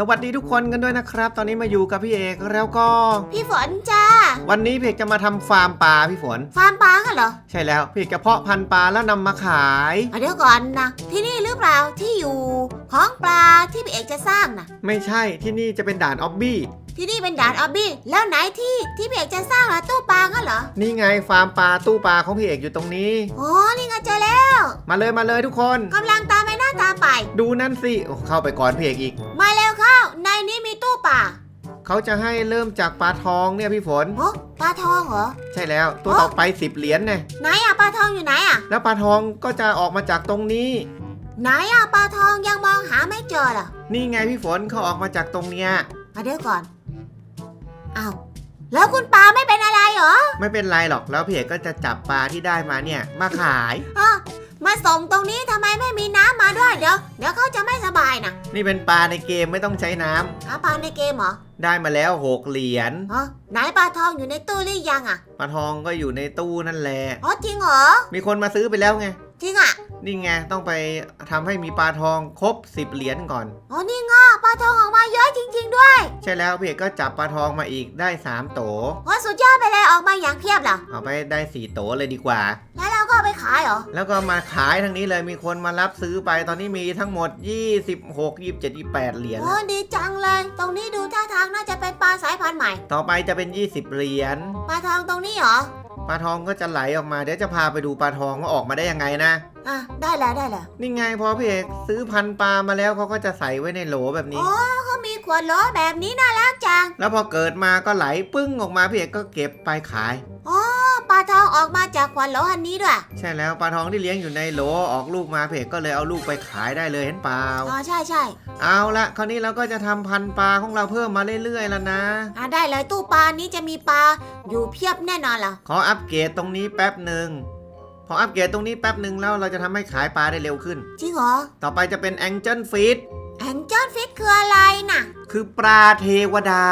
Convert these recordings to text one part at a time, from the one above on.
สวัสดีทุกคนกันด้วยนะครับ ตอนนี้มาอยู่กับพี่เอกแล้วก็ พี่ฝนจ้า วันนี้พี่เอกจะมาทำฟาร์มปลาพี่ฝน ฟาร์มปลากันเหรอ ใช่แล้วพี่เอกจะเพาะพันธุ์ปลาแล้วนำมาขายอะเดี๋ยวก่อนนะ ที่นี่หรือเปล่าที่อยู่ของปลาที่พี่เอกจะสร้างนะไม่ใช่ที่นี่จะเป็นด่านออบบี้ ที่นี่เป็นด่านออบบี้แล้วไหนที่ที่พี่เอกจะสร้างล่ะตู้ปลากันเหรอนี่ไงฟาร์มปลาตู้ปลาของพี่เอกอยู่ตรงนี้ โอ้นี่ไงเจอแล้วมาเลยมาเลยทุกคนกำลังตามไปหน้าตามไป ดูนั่นสิโอ้เข้าไปก่อนพี่เอกอีก มาแล้วเข้า ในนี้มีตู้ปลาเขาจะให้เริ่มจากปลาทองเนี่ยพี่ฝน โอ้ปลาทองเหรอ ใช่แล้วตัวต่อไป10เหรียญเนี่ยไหนอะปลาทองอยู่ไหนอะแล้วปลาทองก็จะออกมาจากตรงนี้ ไหนอะปลาทองยังมองหาไม่เจอเหรอนี่ไงพี่ฝนเขาออกมาจากตรงเนี้ยอะเดี๋ยวก่อน อ้าวแล้วคุณปลาไม่เป็นอะไรเหรอไม่เป็นไรหรอกแล้วพี่เอกก็จะจับปลาที่ได้มาเนี่ยมาขายอ้าวมาส่งตรงนี้ทำไมไม่มีน้ำมาด้วยเดี๋ยวเดี๋ยวเขาจะไม่สบายนะนี่เป็นปลาในเกมไม่ต้องใช้น้ำหาปลาในเกมเหรอได้มาแล้วหกเหรียญฮะไหนปลาทองอยู่ในตู้หรือยังอะปลาทองก็อยู่ในตู้นั่นแหละ อ๋อจริงเหรอมีคนมาซื้อไปแล้วไง จริงอะ นี่ไงต้องไปทำให้มีปลาทองครบ 10 เหรียญก่อน อ๋อนี่ง้อปลาทองออกมาเยอะจริง ๆ ด้วยใช่แล้วพี่เอกก็จับปลาทองมาอีกได้ 3 โต โอ้สุดยอดไปเลยออกมาอย่างเพียบเหรอเอาไปได้ 4 โตเลยดีกว่า แล้วเราก็เอาไปขายเหรอแล้วก็มาขายทางนี้เลยมีคนมารับซื้อไปตอนนี้มีทั้งหมด 26 27 28 เหรียญโอ้ดีจังเลย ตรงนี้ดูท่าทางน่าจะเป็นปลาสายพันธุ์ใหม่ ต่อไปจะเป็น 20 เหรียญปลาทองตรงนี้เหรอ ปลาทองก็จะไหลออกมาเดี๋ยวจะพาไปดูปลาทองว่าออกมาได้ยังไงนะ อะ ได้แล้วได้แล้วนี่ไงพอพี่เอกซื้อพันธุ์ปลามาแล้วเขาก็จะใส่ไว้ในโหลแบบนี้โอ้เขามีขวดโหลแบบนี้น่ารักจัง แล้วพอเกิดมาก็ไหลปึ้งออกมาพี่เอกก็เก็บไปขาย อ๋อ ปลาทองออกมาจากขวดโหลอันนี้ด้วยใช่แล้วปลาทองที่เลี้ยงอยู่ในโหลออกลูกมาพี่เอกก็เลยเอาลูกไปขายได้เลยเห็นเปล่า อ๋อใช่ใช่เอาละคราวนี้เราก็จะทำพันธุ์ปลาของเราเพิ่มมาเรื่อยๆแล้วนะ อะได้เลยตู้ปลานี้จะมีปลาอยู่เพียบแน่นอนเหรอขออัปเกรดตรงนี้แป๊บหนึ่งพออัปเกรดตรงนี้แป๊บหนึ่งแล้วเราจะทำให้ขายปลาได้เร็วขึ้น จริงเหรอต่อไปจะเป็นแองเจิลฟิตแองเจิลฟิตคืออะไรน่ะคือปลาเทวดา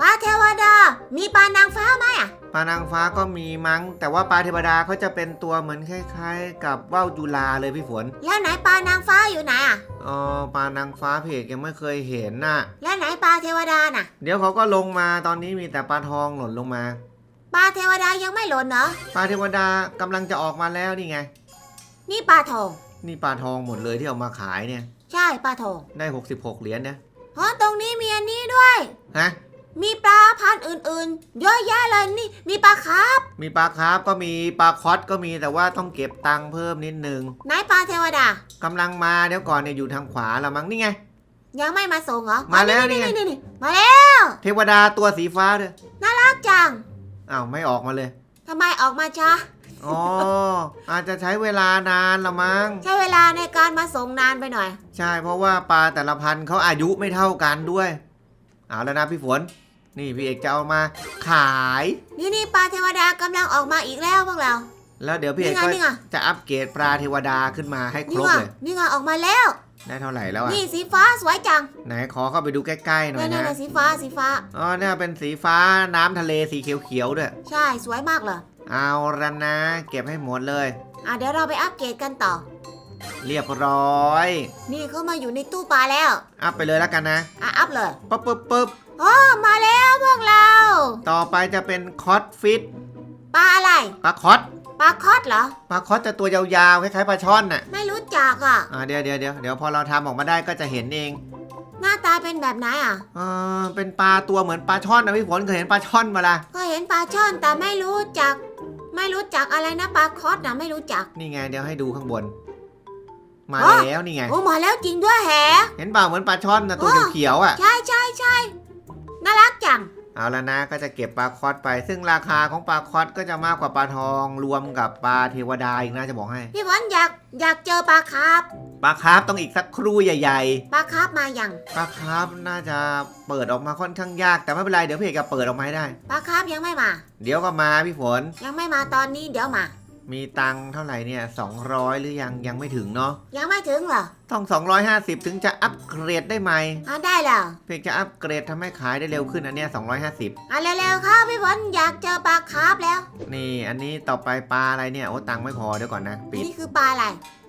ปลาเทวดา มีปลานางฟ้าไหมอะ ปลานางฟ้าก็มีมั้ง แต่ว่าปลาเทวดาเขาจะเป็นตัวเหมือนคล้ายๆ กับว่าวจุลาเลยพี่ฝนแล้วไหนปลานางฟ้าอยู่ไหนอะอ๋อปลานางฟ้าเพจยังไม่เคยเห็นน่ะ แล้วไหนปลาเทวดาน่ะ เดี๋ยวเขาก็ลงมาตอนนี้มีแต่ปลาทองหล่นลงมา ปลาเทวดายังไม่หล่นเหรอปลาเทวดากำลังจะออกมาแล้วนี่ไง นี่ปลาทอง นี่ปลาทองหมดเลยที่เอามาขายเนี่ย ใช่ปลาทอง ได้ 66 เหรียญนะ อ๋อตรงนี้มีอันนี้ด้วย ฮะ มีปลาพันธุ์อื่นๆ เยอะแยะเลยนี่ มีปลาคาร์ฟมีปลาคาร์ฟก็มีปลาคอสก็มีแต่ว่าต้องเก็บตังค์เพิ่มนิดนึงไหนปลาเทวดากำลังมาเดี๋ยวก่อนเนี่ยอยู่ทางขวาละมั้งนี่ไง ยังไม่มาส่งเหรอมาแล้วอ๋อนี่ไง นี่นี่มาแล้วเทวดาตัวสีฟ้าด้วยรักจังอ้าวไม่ออกมาเลยทำไมออกมาช้าอ๋อ อาจจะใช้เวลานานละมั้งใช้เวลาในการมาส่งนานไปหน่อย ใช่เพราะว่าปลาแต่ละพันธุ์เขาอายุไม่เท่ากันด้วย เอาแล้วนะพี่ฝน นี่พี่เอกจะเอามาขาย นี่นี่ปลาเทวดากำลังออกมาอีกแล้วพวกเรา แล้วเดี๋ยวพี่เอกนี่ไงก็นี่ไง จะอัปเกรดปลาเทวดาขึ้นมาให้คนี่รบไงเลย นี่ไงออกมาแล้ว ได้เท่าไหร่แล้วอะ นี่สีฟ้าสวยจังไหนขอเข้าไปดูใกล้ๆหน่อนี่ยนี่นะนี่สีฟ้าสีฟ้า อ๋อเนี่ยเป็นสีฟ้าน้ำทะเลสีเขียวๆด้วย ใช่สวยมากเลยเอาละนะ เก็บให้หมดเลย อะเดี๋ยวเราไปอัปเกรดกันต่อ เรียบร้อย นี่เขามาอยู่ในตู้ปลาแล้ว อัพไปเลยแล้วกันนะ อะอัพเลย ปึ๊บปึ๊บปึ๊บ โอ้มาแล้วพวกเรา ต่อไปจะเป็นคอสฟิตปลาอะไร ปลาคอสปลาคอสเหรอ ปลาคอสจะตัวยาวๆคล้ายๆปลาช่อนน่ะไม่รู้จักอะ อ่าเดี๋ยวเดี๋ยวเดี๋ยวเดี๋ยวพอเราทำออกมาได้ก็จะเห็นเองหน้าตาเป็นแบบไหนอะอ่าเป็นปลาตัวเหมือนปลาช่อนนะพี่ฝนเคยเห็นปลาช่อนมาละก็เห็นปลาช่อนแต่ไม่รู้จัก ไม่รู้จักอะไรนะปลาคอสนะไม่รู้จัก นี่ไงเดี๋ยวให้ดูข้างบน มาอ๋อแล้วนี่ไง โอ้มาแล้วจริงด้วยแฮะเห็นเปล่าเหมือนปลาช่อนนะตัวอ๋อเขียวๆอะ ใช่ใช่ใช่ น่ารักจัง เอาละนะก็จะเก็บปลาคอสไป ซึ่งราคาของปลาคอสก็จะมากกว่าปลาทองรวมกับปลาเทวดาอีกนะจะบอกให้ พี่ฝนอยากอยากเจอปลาคาร์ฟปลาคาร์ฟต้องอีกสักครู่ใหญ่ปลาคาร์ฟมาอย่างๆปลาคาร์ฟน่าจะเปิดออกมาค่อนข้างยากแต่ไม่เป็นไรเดี๋ยวพี่เอกจะเปิดออกมาให้ได้ ปลาคาร์ฟยังไม่มา เดี๋ยวก็มาพี่ฝน ยังไม่มาตอนนี้เดี๋ยวมา มีตังค์เท่าไหร่เนี่ย200 หรือยังยังไม่ถึงเนาะยังไม่ถึงเหรอต้อง 250 ถึงจะอัปเกรดได้ไหมอะได้แล้วเพียงจะอัปเกรดทำให้ขายได้เร็วขึ้นอันเนี้ย250อะเร็วๆค่ะพี่ฝนอยากเจอปลาคาร์ฟแล้ว นี่อันนี้ต่อไปปลาอะไรเนี่ยโอ้ตังค์ไม่พอเดี๋ยวก่อนนะปิดนี่คือปลาอะไร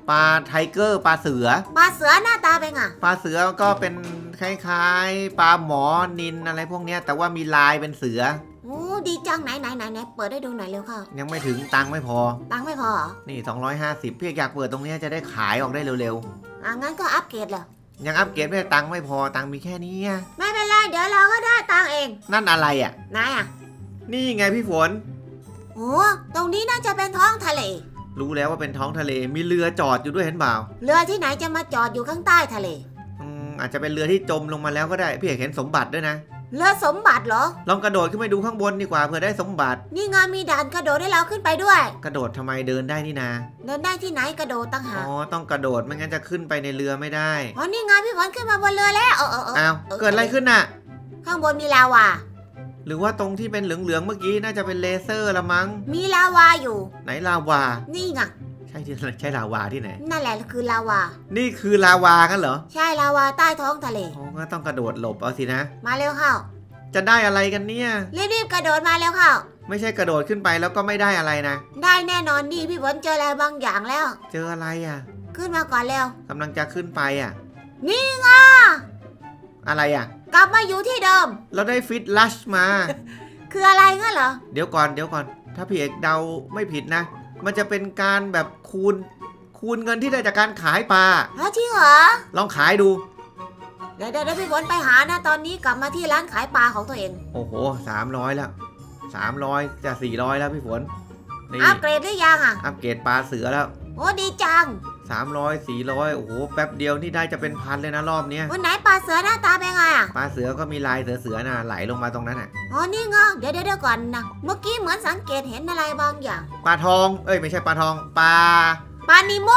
ปลาไทเกอร์ปลาเสือปลาเสือหน้าตาเป็นไงปลาเสือก็เป็นคล้ายๆ ปลาหมอนินอะไรพวกเนี้ยแต่ว่ามีลายเป็นเสือ โอ้ดีจังไหนไหนไหนไหนเปิดได้ดูหน่อยเร็วเข้ายังไม่ถึงตังค์ไม่พอ ตังค์ไม่พอเหรอนี่ 250 พี่เอกอยากเปิดตรงเนี้ยจะได้ขายออกได้เร็วอะงั้นก็อัปเกรดเหรอๆ ยังอัปเกรดไม่ได้ตังค์ไม่พอตังค์มีแค่นี้อะไม่เป็นไรเดี๋ยวเราก็ได้ตังค์เองนั่นอะไรอะ นายอะนี่ไงพี่ฝน โอ้ตรงนี้น่าจะเป็นท้องทะเล รู้แล้วว่าเป็นท้องทะเลมีเรือจอดอยู่ด้วยเห็นเปล่าเรือที่ไหนจะมาจอดอยู่ข้างใต้ทะเล อืมอาจจะเป็นเรือที่จมลงมาแล้วก็ได้ พี่เอกเห็นสมบัติด้วยนะ เรือสมบัติเหรอ ลองกระโดดขึ้นไปดูข้างบนดีกว่าเผื่อได้สมบัติ นี่ไงมีด่านกระโดดให้เราขึ้นไปด้วย กระโดดทำไมเดินได้นี่นาเดินได้ที่ไหนกระโดดตั้งหาอ๋กอต้องกระโดดไม่งั้นจะขึ้นไปในเรือไม่ได้อ๋อนี่ไงพี่ฝนขึ้นมาบนเรือแล้วเออเออเออ อ้าวเกิดอะไรขึ้นน่ะ ข้างบนมีลาวา หรือว่าตรงที่เป็นเหลืองๆเมื่อกี้น่าจะเป็นเลเซอร์ละมั้ง มีลาวาอยู่ ไหนลาวา นี่ไงใช่ที่ใช่ลาวาที่ไหน นั่นแหละคือลาวา นี่คือลาวากันเหรอ ใช่ลาวาใต้ท้องทะเลอ๋อก็ต้องกระโดดหลบเอาสินะ มาเร็วเข้า จะได้อะไรกันเนี่ย รีบๆกระโดดมาเร็วเข้า ไม่ใช่กระโดดขึ้นไปแล้วก็ไม่ได้อะไรนะ ได้แน่นอนนี่พี่ฝนเจออะไรบางอย่างแล้ว เจออะไรอะ ขึ้นมาก่อนเร็วกำลังจะขึ้นไปอะ นี่ไงอะไรอะ กลับมาอยู่ที่เดิม เราได้ฟิตลัชมา คืออะไรงั้นเหรอ เดี๋ยวก่อนเดี๋ยวก่อน ถ้าพี่เอกเดาไม่ผิดนะ มันจะเป็นการแบบคูณคูณเงินที่ได้จากการขายปลา ฮะจริงเหรอ ลองขายดูเดี๋ยวเดี๋ยวเดี๋ยวพี่ฝนไปหานะตอนนี้กลับมาที่ร้านขายปลาของตัวเองโอ้โหสามร้อยแล้วสามร้อยจะสี่ร้อยแล้วพี่ฝน นี่ อัปเกรดหรือยังอะ อัปเกรดปลาเสือแล้ว โอ้ดีจัง สามร้อยสี่ร้อยโอ้โห แป๊บเดียวนี่ได้จะเป็นพันเลยนะรอบเนี้ยวันไหนปลาเสือหน้าตาเป็นไงอะ ปลาเสือก็มีลายเสือเสือๆนะไหลลงมาตรงนั้นอะ อ๋อ นี่ไงเดี๋ยวเดี๋ยวเดี๋ยวก่อนนะ เมื่อกี้เหมือนสังเกตเห็นอะไรบางอย่าง ปลาทอง เอ้ย ไม่ใช่ปลาทอง ปลา ปลานิโม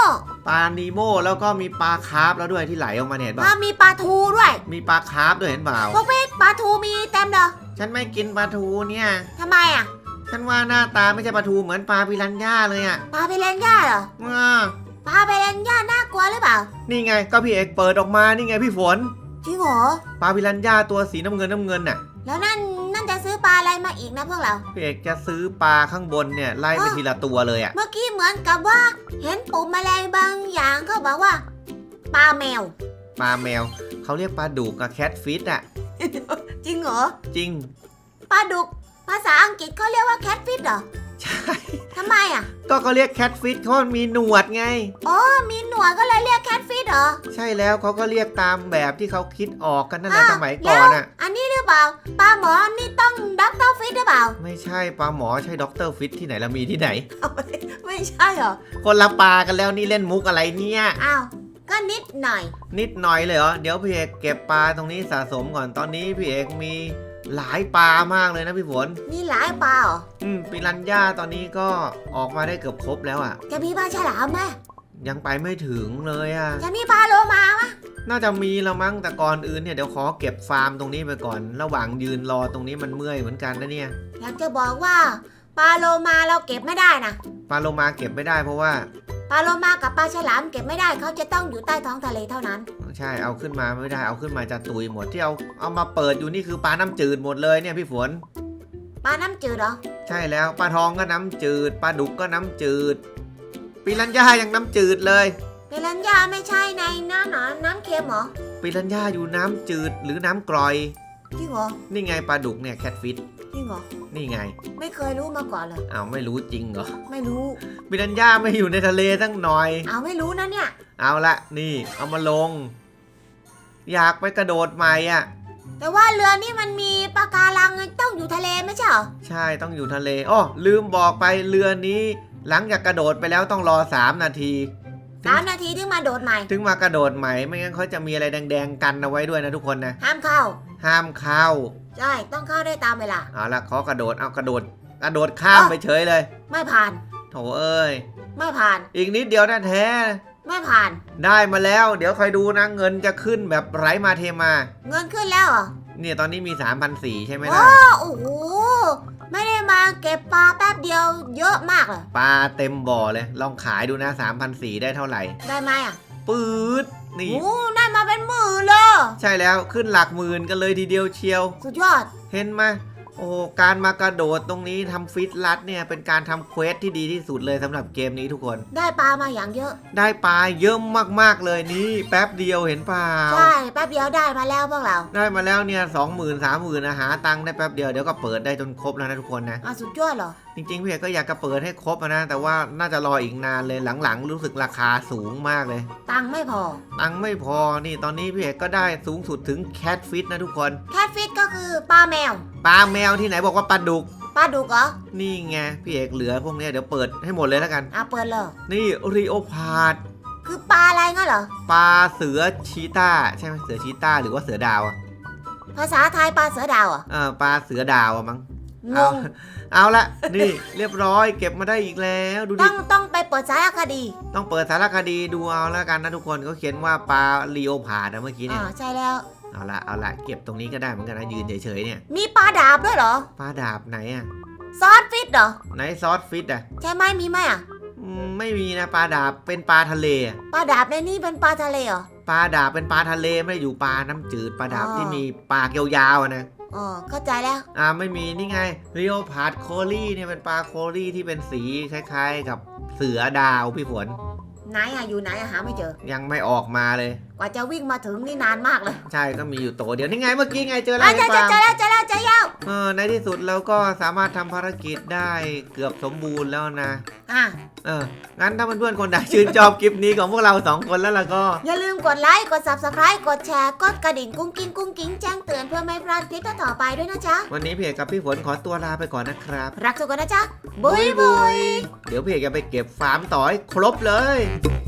ปลานีโมแล้วก็มีปลาคาร์ฟแล้วด้วยที่ไหลออกมาเนี่ยเห็นปลาป่ะมีปลาทูด้วยมีปลาคาร์ฟด้วยเห็นเปล่า พวกพี่ปลาทูมีเต็มเลยฉันไม่กินปลาทูเนี่ย ทำไมอะ ฉันว่าหน้าตาไม่ใช่ปลาทูเหมือนปลาปิรันย่าเลยอะปลาไปเล่นหญ้าเหรออ้า ปลาไปเล่นหญ้าน่ากลัวหรือเปล่า นี่ไงก็พี่เอกเปิดออกมานี่ไงพี่ฝน จริงเหรอ ปลาปิรันย่าตัวสีน้ำเงินน้ำเงินน่ะ แล้วนั่นนั่นจะซื้อปลาอะไรมาอีกนะพวกเรา พี่เอกจะซื้อปลาข้างบนเนี่ยไล่ไปอ้อทีละตัวเลยอะ เมื่อกี้เหมือนกับว่า เห็นปุ่มอะไรบางอย่างเขาบอกว่า ปลาแมว ปลาแมวเขาเรียกปลาดุกกับแคทฟิชอะ จริงเหรอ จริง ปลาดุก ภาษาอังกฤษเขาเรียกว่าแคทฟิชเหรอ ใช่ ทำไมอะ ก็เขาเรียกแคทฟิชเพราะมันมีหนวดไง อ๋อ มีหนวดก็เลยเรียกแคทฟิชเหรอ ใช่แล้วเขาก็เรียกตามแบบที่เขาคิดออกกันนั่นแหละสมัยก่อนอะ อันนี้หรือเปล่า ปลาหมอนี่ต้องด็อกเตอร์ฟิชหรือเปล่า ไม่ใช่ปลาหมอใช่ด็อกเตอร์ฟิตที่ไหนละมีที่ไหน ไม่ใช่เหรอ คนละปลากันแล้วนี่เล่นมุกอะไรเนี่ย อ้าว ก็นิดหน่อย นิดหน่อยเลยเหรอ เดี๋ยวพี่เอกเก็บปลาตรงนี้สะสมก่อนตอนนี้พี่เอกมี หลายปลามากเลยนะพี่ฝนมีหลายปลาเหรออืมปิรันย่าตอนนี้ก็ออกมาได้เกือบครบแล้วอะ จะมีปลาฉลามไหมยังไปไม่ถึงเลยอะ จะมีปลาโลมาไหมน่าจะมีละมั้งแต่ก่อนอื่นเนี่ยเดี๋ยวขอเก็บฟาร์มตรงนี้ไปก่อน ระหว่างยืนรอตรงนี้มันเมื่อยเหมือนกันนะเนี่ย อยากจะบอกว่าปลาโลมาเราเก็บไม่ได้นะปลาโลมาเก็บไม่ได้เพราะว่า ปลาโลมากับปลาฉลามเก็บไม่ได้เขาจะต้องอยู่ใต้ท้องทะเลเท่านั้น ใช่เอาขึ้นมาไม่ได้เอาขึ้นมาจะตุยหมดที่เอาเอามาเปิดอยู่นี่คือปลาน้ำจืดหมดเลยเนี่ยพี่ฝน ปลาน้ำจืดเหรอ ใช่แล้วปลาทองก็น้ำจืดปลาดุกก็น้ำจืดปิรันย่ายังน้ำจืดเลยเป็นลัญญาไม่ใช่ในน้ำหนอนน้ำเค็มเหรอปิรันย่าอยู่น้ำจืดหรือน้ำกร่อย จริงเหรอ นี่ไงปลาดุกเนี่ยแคทฟิตจริงเหรอ นี่ไงไม่เคยรู้มาก่อนเลยอ้าวไม่รู้จริงเหรอไม่รู้ปิรันย่าไม่อยู่ในทะเลตั้งหน่อยเอาไม่รู้นะเนี่ย เอาละนี่เอามาลง อยากไปกระโดดใหม่อะ แต่ว่าเรือนี่มันมีปะการังต้องอยู่ทะเลไม่ใช่เหรอ ใช่ต้องอยู่ทะเลอ้อลืมบอกไปเรือนี้ หลังจากกระโดดไปแล้วต้องรอ 3 นาที สามนาทีถึงมาโดดใหม่ ถึงมากระโดดใหม่ ไม่งั้นเขาจะมีอะไรแดง ๆ กันเอาไว้ด้วยนะทุกคนนะ ห้ามเข้า ห้ามเข้าใช่ต้องเข้าได้ตามเวลา เอาละขอกระโดดเอากระโดดกระโดดข้ามไปเฉยเลย ไม่ผ่าน โถเอ้ย ไม่ผ่าน อีกนิดเดียวนะแท้ ไม่ผ่าน ได้มาแล้ว เดี๋ยวคอยดูนะเงินจะขึ้นแบบไร้มาเทมา เงินขึ้นแล้วเหรอเนี่ยตอนนี้มี3 0 0ใช่ไหมโอ้ล่ะโอ้โหไม่ได้มาเก็บปลาแป๊บเดียวเยอะมากเลยปลาเต็มบ่อเลย ลองขายดูนะ3 0 0ได้เท่าไหร่ ได้ไหมอะปื๊ด นี่ โอ้ได้มาเป็นหมื่นเลยใช่แล้วขึ้นหลักหมื่นกันเลยทีเดียวเชียว สุดยอด เห็นไหมโอ้การมากระโดดตรงนี้ทำฟิตลัดเนี่ยเป็นการทำเควสที่ดีที่สุดเลยสำหรับเกมนี้ทุกคน ได้ปลามาอย่างเยอะ ได้ปลาเยอะมากๆเลยนี่แป๊บเดียวเห็นเปล่าใช่แป๊บเดียวได้มาแล้วพวกเราได้มาแล้วเนี่ยสองหมื่นสามหมื่นนะหาตังค์ได้แป๊บเดียวเดี๋ยวก็เปิดได้จนครบแล้วนะทุกคนนะอะสุดยอดเหรอ จริงๆพี่เอกก็อยากจะเปิดให้ครบอะนะ แต่ว่าน่าจะรออีกนานเลยหลังๆ รู้สึกราคาสูงมากเลย ตังค์ไม่พอ ตังค์ไม่พอนี่ตอนนี้พี่เอกก็ได้สูงสุดถึงแคทฟิตนะทุกคนแคทฟิตก็คือปลาแมว ปลาแมวที่ไหนบอกว่าปลาดุก ปลาดุกเหรอนี่ไงพี่เอกเหลือพวกเนี้ยเดี๋ยวเปิดให้หมดเลยแล้วกัน อะเปิดเลยนี่รีโอพาดคือปลาอะไรงั้นเหรอ ปลาเสือชีต้าใช่ไหมเสือชีต้าหรือว่าเสือดาวอะภาษาไทยปลาเสือดาวเหรอะเออปลาเสือดาวอะมั้ง งเอาง เอาละนี่ เรียบร้อย เก็บมาได้อีกแล้วดูดิ ต้องต้องไปเปิดสารคดีต้องเปิดสารคดีดูเอาแล้วกันนะทุกคนเขาเขียนว่าปลาลีโอพาดนะเมื่อกี้เนี่อ่ายใช่แล้ว เอาละเอาละเก็บตรงนี้ก็ได้เหมือนกันนะยืนเฉยๆเนี่ยมีปลาดาบด้วยเหรอ ปลาดาบไหนอะซอสฟิตเหรอ ไหนซอสฟิตอะใช่ไหมมีไหมอะ อืมไม่มีนะปลาดาบเป็นปลาทะเลอะปลาดาบในนี่เป็นปลาทะเลเหรอ ปลาดาบเป็นปลาทะเลไม่ได้อยู่ปลาน้ำจืดปลาดาบอ๋อ ที่มีปากยาวๆอะนะ อ๋อเข้าใจแล้ว อ่าไม่มีนี่ไงเรียวพาดโคลี่เนี่ยเป็นปลาโคลี่ที่เป็นสีคล้ายๆ กับเสือดาวพี่ฝน ไหนอะอยู่ไหนอะหาไม่เจอ ยังไม่ออกมาเลย กว่าจะวิ่งมาถึงนี่นานมากเลยใช่ก็มีอยู่ตัวเดียวนี่ไงเมื่อกี้ไงเจอแล้อะวเจไอ้อปเจอลาเจอแล้วเจอแล้วเจอแล้วเออในที่สุดเราก็สามารถทำภารกิจได้เกือบสมบูรณ์แล้วนะ อะเออ งั้นถ้าเพื่อนๆคนใดชื่นชอบคลิปนี้ของพวกเราสองคนแล้วล่ะก็ อย่าลืมกดไลค์กด subscribe กดแชร์กดกระดิ่งกุ้งกิ้งกุ้งกิ้งแจ้งเตือนเพื่อไม่พลาดคลิปต่อๆไปด้วยนะจ๊ะวันนี้พี่เอกกับพี่ฝนขอตัวลาไปก่อนนะครับ รักทุกคนนะจ๊ะบุยบุย เดี๋ยวพี่เอกจะไปเก็บฟาร์มต่อให้ครบเลยบ